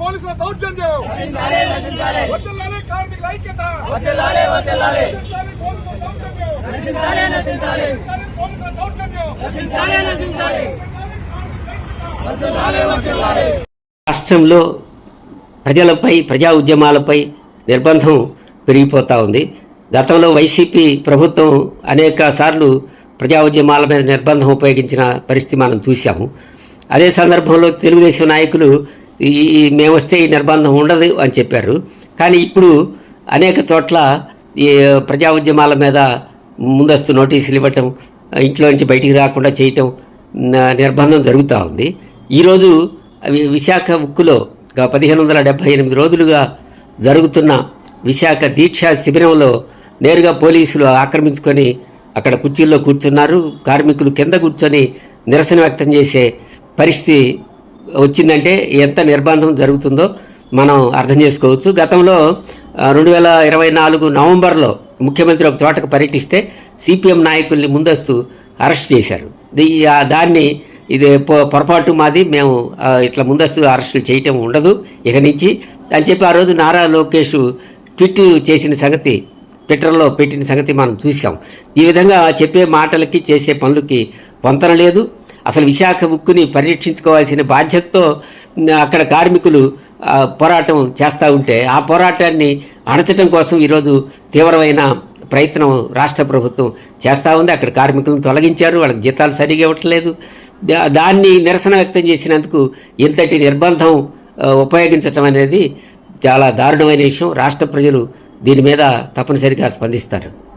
పోలీసుల దౌర్జన్యం. వదిలాలి కార్మికుల ఐక్యత. వదిలాలి వదిలాలి వదిలాలి పోలీసుల దౌర్జన్యం. నశించాలి నశించాలి వదిలాలి పోలీసుల దౌర్జన్యం. నశించాలి నశించాలి వదిలాలి వదిలాలి రాష్ట్రంలో ప్రజలపై ప్రజా ఉద్యమాలపై నిర్బంధం పెరిగిపోతూ ఉంది. గతంలో వైసీపీ ప్రభుత్వం అనేక సార్లు ప్రజా ఉద్యమాల మీద నిర్బంధం ఉపయోగించిన పరిస్థితి మనం చూసాము అదే సందర్భంలో తెలుగుదేశం నాయకులు ఈ మేము వస్తే ఈ నిర్బంధం ఉండదు అని చెప్పారు. కానీ ఇప్పుడు అనేక చోట్ల ఈ ప్రజా ఉద్యమాల మీద ముందస్తు నోటీసులు ఇవ్వటం ఇంట్లో నుంచి బయటికి రాకుండా చేయటం నిర్బంధం జరుగుతూ ఉంది. ఈరోజు అవి విశాఖ ఉక్కులో పదిహేను వందల డెబ్భై ఎనిమిది రోజులుగా జరుగుతున్న విశాఖ దీక్షా శిబిరంలో నేరుగా పోలీసులు ఆక్రమించుకొని అక్కడ కుర్చీల్లో కూర్చున్నారు. కార్మికులు కింద కూర్చొని నిరసన వ్యక్తం చేసే పరిస్థితి వచ్చిందంటే ఎంత నిర్బంధం జరుగుతుందో మనం అర్థం చేసుకోవచ్చు. గతంలో రెండు వేల ఇరవై నాలుగు నవంబర్లో ముఖ్యమంత్రి ఒక చోటకు పర్యటిస్తే సిపిఎం నాయకుల్ని ముందస్తు అరెస్ట్ చేశారు. దాన్ని ఇది పొ- పొరపాటు మాది మేము ఇట్లా ముందస్తు అరెస్టులు చేయటం ఉండదు ఇక నుంచి. అని చెప్పి ఆ రోజు నారా లోకేష్ ట్విట్ చేసిన సంగతి ట్విట్టర్లో పెట్టిన సంగతి మనం చూసాం ఈ విధంగా చెప్పే మాటలకి చేసే పనులకి పొంతన లేదు. అసలు విశాఖ ఉక్కుని పరిరక్షించుకోవాల్సిన బాధ్యతతో అక్కడ కార్మికులు పోరాటం చేస్తూ ఉంటే ఆ పోరాటాన్ని అణచటం కోసం ఈరోజు తీవ్రమైన ప్రయత్నం రాష్ట్ర ప్రభుత్వం చేస్తూ ఉంది. అక్కడ కార్మికులను తొలగించారు. వాళ్ళకి జీతాలు సరిగా ఇవ్వట్లేదు. దా- దాన్ని నిరసన వ్యక్తం చేసినందుకు ఇంతటి నిర్బంధం ఉపయోగించటం అనేది చాలా దారుణమైన విషయం. రాష్ట్ర ప్రజలు దీని మీద తప్పనిసరిగా స్పందిస్తారు.